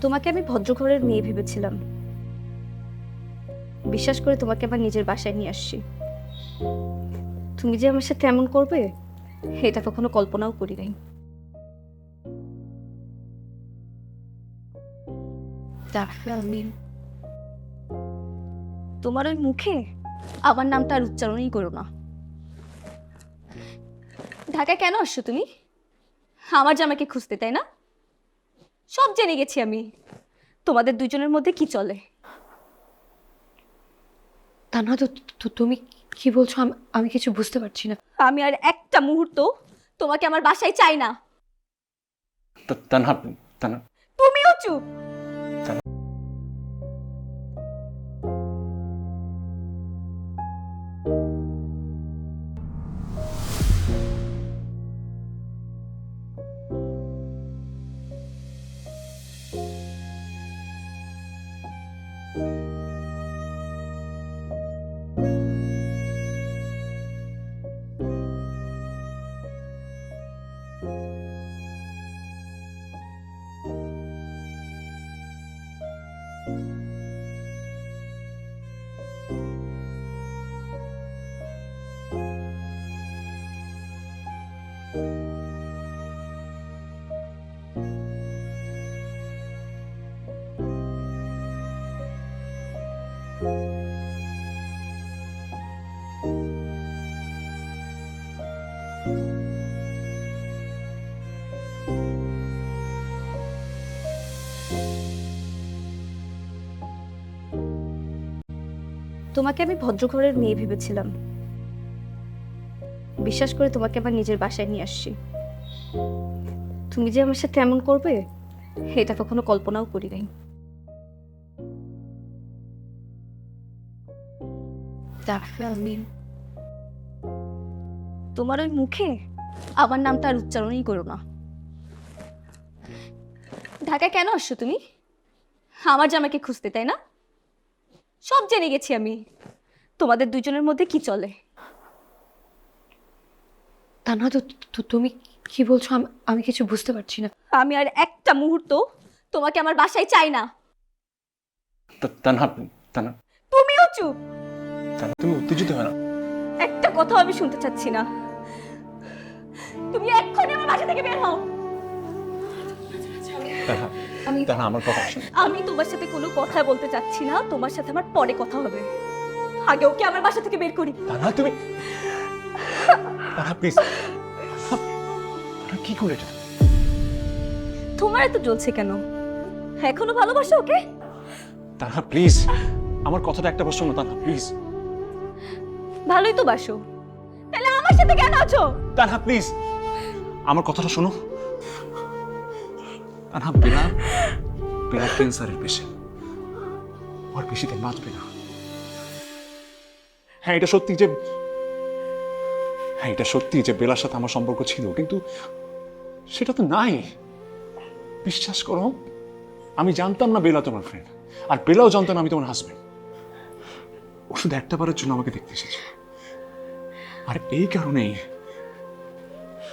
তোমাকে আমি ভদ্রঘরের মেয়ে ভেবেছিলাম। বিশ্বাস করে তোমাকে আমার নিজের বাসায় নিয়ে আসছি। তুমি যে আমার সাথে এমন করবে, এটা কখনো কল্পনাও করি নাই। তোমার ওই মুখে আমার নামটা আর উচ্চারণই করো না। ঢাকায় কেন আসছো তুমি? আমার জামাকে খুঁজতে, তাই না? সব জেনে গেছি আমি। তোমাদের দুজনের মধ্যে কি চলে? তা না তো তো তুমি কি বলছো? আমি আমি কিছু বুঝতে পারছি না। আমি আর একটা মুহূর্ত তোমাকে আমার বাসায় চাই না। তা- তানহা তানহা। তুমিও চুপ। তোমাকে আমি ভদ্রঘরের মেয়ে ভেবেছিলাম। বিশ্বাস করে তোমাকে আমার নিজের বাসায় নিয়ে আসছি। তুমি যে আমার সাথে এমন করবে, এটা কখনো কল্পনাও করি নাই। তোমার ওই মুখে আমার নামটা আর উচ্চারণই করো না। ঢাকায় কেন আসছো তুমি? আমার জামাকে খুঁজতে, তাই না? সব জেনে গেছি আমি। তোমাদের দুজনের মধ্যে কি চলে? তা না তো তুমি কি বলছো? আমি কিছু বুঝতে পারছি না। আমি আর একটা মুহূর্ত তোমাকে আমার বাসায় চাই না। তা- তানহা তানহা। তুমিও চুপ। তানহা তুমি উত্তেজিত হয় না। একটা কথাও আমি শুনতে চাচ্ছি না। তুমি এক্ষুনি আমার বাসা থেকে বের হও। আমি তানহা আমার কথা আমি তোমার সাথে কোনো কথা বলতে চাচ্ছি না। তোমার সাথে আমার পরে কথা হবে। আগে ওকে আমার বাসা থেকে বের করি? তানহা তুমি প্লিজ কি করেছ তোমার এত জ্বলছে কেন? এখনও ভালোবাসো ওকে? তানহা প্লিজ আমার কথাটা একটা বছর শোনো তানহা প্লিজ ভালোই তো বাসো। তাহলে আমার সাথে কেন আছো? তানহা প্লিজ আমার কথাটা শোনো। তানহা বেলা বেলা ক্যান্সারের পেশেন্ট ওর বেশি দিন বাঁচবে না। হ্যাঁ এটা সত্যি যে হ্যাঁ এটা সত্যি যে বেলার সাথে আমার সম্পর্ক ছিল, কিন্তু সেটা তো নাই। বিশ্বাস করো, আমি জানতাম না বেলা তোমার ফ্রেন্ড আর বেলাও জানতো না আমি তোমার হাজবেন্ড ও শুধু একটা বারের জন্য আমাকে দেখতে এসেছে। আর এই কারণেই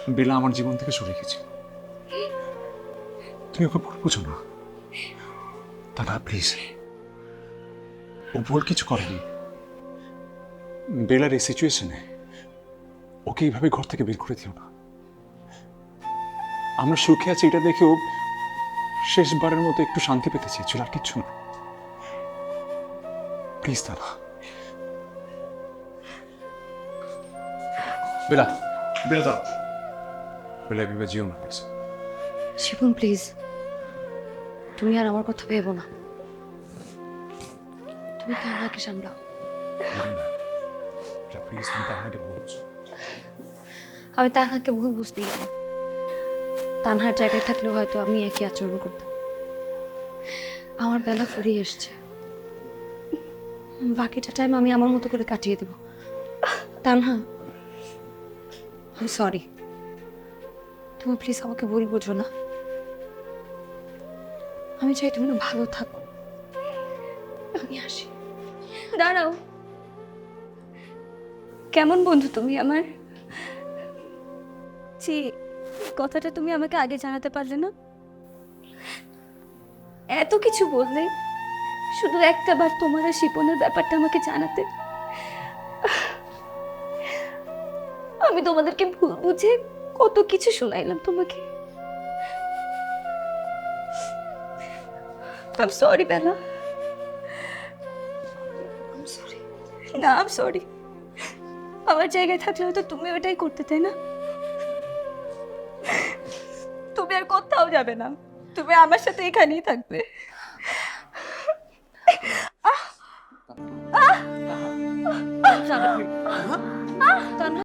বেলা আমার জীবন থেকে সরে গেছে। তুমি ওকে ভুল বুঝো না। দাদা প্লিজ ও ভুল কিছু করেনি। বেলার এই সিচুয়েশনে ওকে এইভাবে ঘর থেকে বের করে দিও না। আমরা সুখে আছি এটা দেখেও শেষবারের মতো একটু শান্তি পেতে চেয়েছিল আর কিচ্ছু না। প্লিজ দাদা। বেলা বেলা দাও। বেলা এভাবে জিও না প্লিজ। শিবন প্লিজ। তুমি আর আমার কথা ভেবো না। তুমি তাহাকে সামলাও। প্লিজ তুমি তাহাকে বলছো। আমি তাহাকে ভুল বুঝতেই গেলাম। তানহার জায়গায় থাকলেও হয়তো আমি একই আচরণ করতাম। আমার বেলা ফুরিয়ে এসছে। বাকিটা টাইম আমি আমার মতো করে কাটিয়ে দেব। তানহা আমি সরি তুমি প্লিজ আমাকে ভুল বোঝো না। আমি চাই তুমি ভালো থাকো। আমি আসি। দাঁড়াও। কেমন বন্ধু তুমি আমার? জি কথাটা তুমি আমাকে আগে জানাতে পারলে না? এত কিছু বললে, শুধু একটা বার তোমার শিপনের ব্যাপারটা আমাকে জানাতে। আমি তোমাদেরকে ভুল বুঝে কত কিছু শোনাইলাম তোমাকে। সরি বেলা না আম সরি আমার জায়গায় থাকলে হয়তো তুমি ওটাই করতে, তাই না? যাবে না তুমি আমার সাথে এখানেই থাকবে তানহা